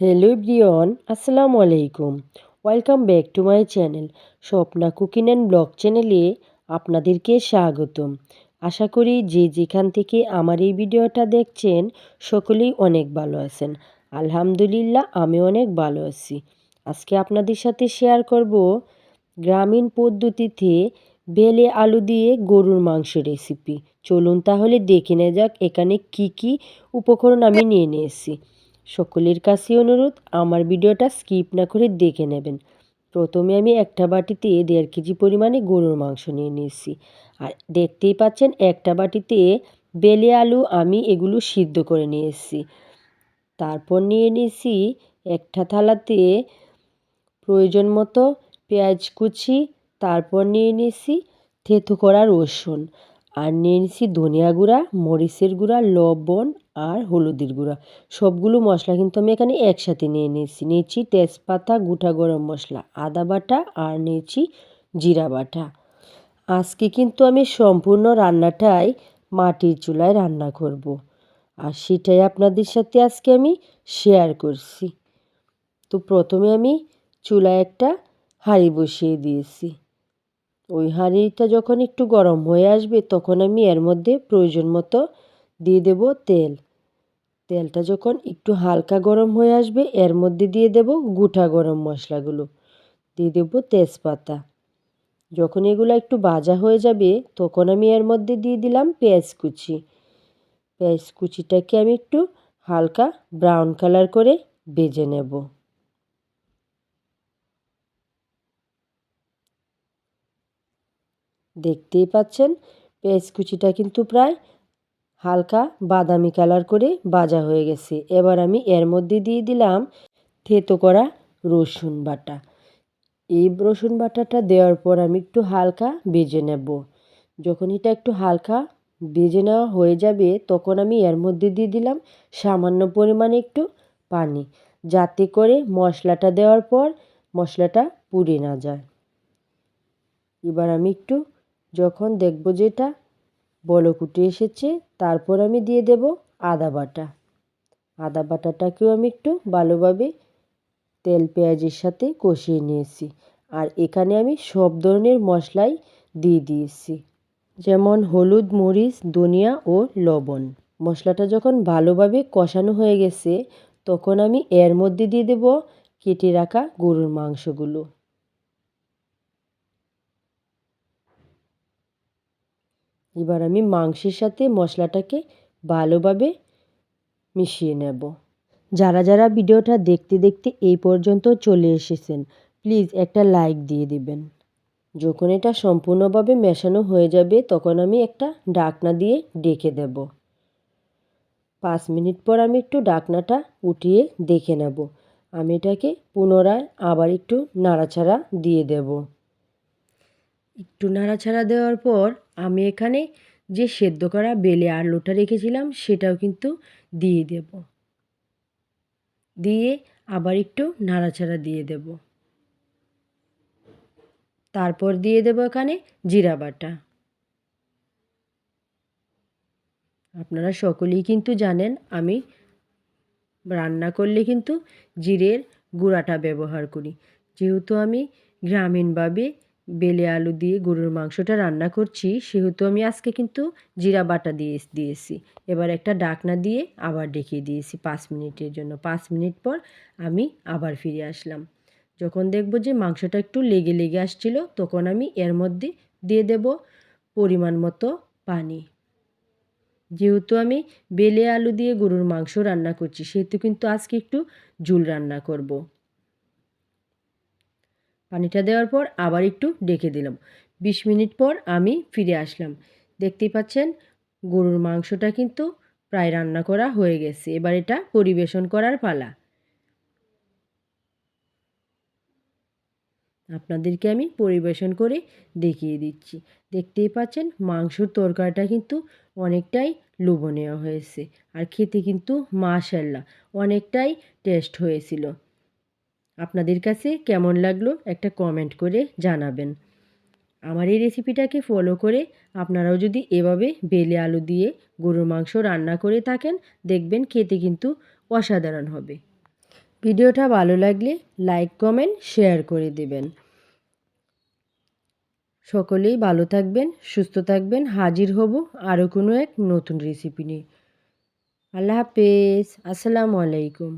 Hello ব্রিয়ন আসসালামু আলাইকুম welcome back to my channel Swapna cooking and blog চ্যানেলে আপনাদেরকে স্বাগতম। আশা করি যে যেখান থেকে আমার এই ভিডিওটা দেখছেন, সকলেই অনেক ভালো আছেন। আলহামদুলিল্লাহ, আমি অনেক ভালো আছি। আজকে আপনাদের সাথে শেয়ার করব গ্রামীণ পদ্ধতিতে বেলে আলু দিয়ে গরুর মাংস রেসিপি চলুন তাহলে দেখে নেওয়া যাক, এখানে কি কি উপকরণ আমি নিয়ে নিয়েছি। সকলের কাছে অনুরোধ, আমার ভিডিওটা স্কিপ না করে দেখে নেবেন। প্রথমে আমি একটা বাটিতে দেড় কেজি পরিমাণে গরুর মাংস নিয়ে নিয়েছি। আর দেখতেই পাচ্ছেন, একটা বাটিতে বেলে আলু আমি এগুলো সিদ্ধ করে নিয়ে এসেছি তারপর নিয়ে নিয়েছি একটা থালাতে প্রয়োজন মতো পেঁয়াজ কুচি, তারপর নিয়ে নিয়েছি থেতো করা রসুন। আর নিয়ে নিয়েছি ধনিয়া গুঁড়া, মরিচের গুঁড়া, লবণ আর হলুদের গুঁড়া। সবগুলো মশলা কিন্তু আমি এখানে একসাথে নিয়ে নিয়েছি। নিয়েছি তেজপাতা, গোটা গরম মশলা, আদা বাটা আর নিয়েছি জিরা বাটা। আজকে কিন্তু আমি সম্পূর্ণ রান্নাটাই মাটির চুলায় রান্না করব। আর সেটাই আপনাদের সাথে আজকে আমি শেয়ার করছি। তো প্রথমে আমি চুলায় একটা হাঁড়ি বসিয়ে দিয়েছি। ওই হাঁড়িটা যখন একটু গরম হয়ে আসবে তখন আমি এর মধ্যে প্রয়োজন মতো দিয়ে দেব তেল। তেলটা যখন একটু হালকা গরম হয়ে আসবে, এর মধ্যে দিয়ে দেব গোটা গরম মশলাগুলো। দিয়ে দেব তেজপাতা। যখন এগুলো একটু ভাজা হয়ে যাবে, তখন আমি এর মধ্যে দিয়ে দিলাম পেঁয়াজ কুচি। পেঁয়াজ কুচিটাকে আমি একটু হালকা ব্রাউন কালার করে ভেজে নেব। দেখতেই পাচ্ছেন, পেঁয়াজ কুচিটা কিন্তু প্রায় হালকা বাদামি কালার করে ভাজা হয়ে গেছে। এবার আমি এর মধ্যে দিয়ে দিলাম থেতো করা রসুন বাটা। এই রসুন বাটাটা দেওয়ার পর আমি একটু হালকা বেজে নেব। যখন এটা একটু হালকা বেজে নেওয়া হয়ে যাবে, তখন আমি এর মধ্যে দিয়ে দিলাম সামান্য পরিমাণে একটু পানি, যাতে করে মশলাটা দেওয়ার পর মশলাটা পুড়ে না যায়। এবার আমি একটু যখন দেখব যে এটা বলক এসেছে, তারপর আমি দিয়ে দেব আদা বাটা। আদা বাটাটাকেও আমি একটু ভালোভাবে তেল পেঁয়াজের সাথে কষিয়ে নিয়েছি আর এখানে আমি সব ধরনের মশলাই দিয়ে দিয়েছি। যেমন হলুদ, মরিচ, ধনিয়া ও লবণ। মশলাটা যখন ভালোভাবে কষানো হয়ে গেছে, তখন আমি এর মধ্যে দিয়ে দেব কেটে রাখা গরুর মাংসগুলো। এবার আমি মাংসের সাথে মশলাটাকে ভালোভাবে মিশিয়ে নেব। যারা যারা ভিডিওটা দেখতে দেখতে এই পর্যন্ত চলে এসেছেন, প্লিজ একটা লাইক দিয়ে দিবেন। যখন এটা সম্পূর্ণভাবে মেশানো হয়ে যাবে, তখন আমি একটা ডাকনা দিয়ে ডেকে দেব। পাঁচ মিনিট পর আমি একটু ডাকনাটা উঠিয়ে দেখে নেব। আমি এটাকে পুনরায় আবার একটু নাড়াচাড়া দিয়ে দেব। একটু নাড়াচাড়া দেওয়ার পর আমি এখানে যে সেদ্ধ করা বেলে আলুটা রেখেছিলাম, সেটাও কিন্তু দিয়ে দেব। দিয়ে আবার একটু নাড়াচাড়া দিয়ে দেব। তারপর দিয়ে দেব এখানে জিরা বাটা। আপনারা সকলেই কিন্তু জানেন, আমি রান্না করলে কিন্তু জিরের গুঁড়াটা ব্যবহার করি। যেহেতু আমি গ্রামীণভাবে বেলে আলু দিয়ে গরুর মাংসটা রান্না করছি। সেহেতু আমি আজকে কিন্তু জিরা বাটা দিয়ে দিয়েছি। এবার একটা ডাকনা দিয়ে আবার ডেকে দিয়েছি পাঁচ মিনিটের জন্য। পাঁচ মিনিট পর আমি আবার ফিরে আসলাম। যখন দেখব যে মাংসটা একটু লেগে লেগে আসছিল, তখন আমি এর মধ্যে দিয়ে দেব পরিমাণ মতো পানি। যেহেতু আমি বেলে আলু দিয়ে গরুর মাংস রান্না করছি, সেহেতু কিন্তু আজকে একটু ঝুল রান্না করব। পানিটা দেওয়ার পর আবার একটু ডেকে দিলাম। বিশ মিনিট পর আমি ফিরে আসলাম। দেখতেই পাচ্ছেন, গরুর মাংসটা কিন্তু প্রায় রান্না করা হয়ে গেছে। এবার এটা পরিবেশন করার পালা। আপনাদেরকে আমি পরিবেশন করে দেখিয়ে দিচ্ছি। দেখতেই পাচ্ছেন, মাংসর তরকারিটা কিন্তু অনেকটাই লোভনীয় হয়েছে। আর খেতে কিন্তু মাশাল্লাহ, অনেকটাই টেস্ট হয়েছিল। আপনাদের কাছে কেমন লাগল একটা কমেন্ট করে জানাবেন। আমার এই রেসিপিটাকে ফলো করে আপনারাও যদি এভাবে বেলে আলু দিয়ে গরুর মাংস রান্না করে থাকেন, দেখবেন খেতে কিন্তু অসাধারণ হবে। ভিডিওটা ভালো লাগলে লাইক কমেন্ট শেয়ার করে দেবেন। সকলেই ভালো থাকবেন, সুস্থ থাকবেন, হাজির হব আরও কোনো এক নতুন রেসিপি নিয়ে। আল্লাহ হাফেজ, আসসালামু আলাইকুম।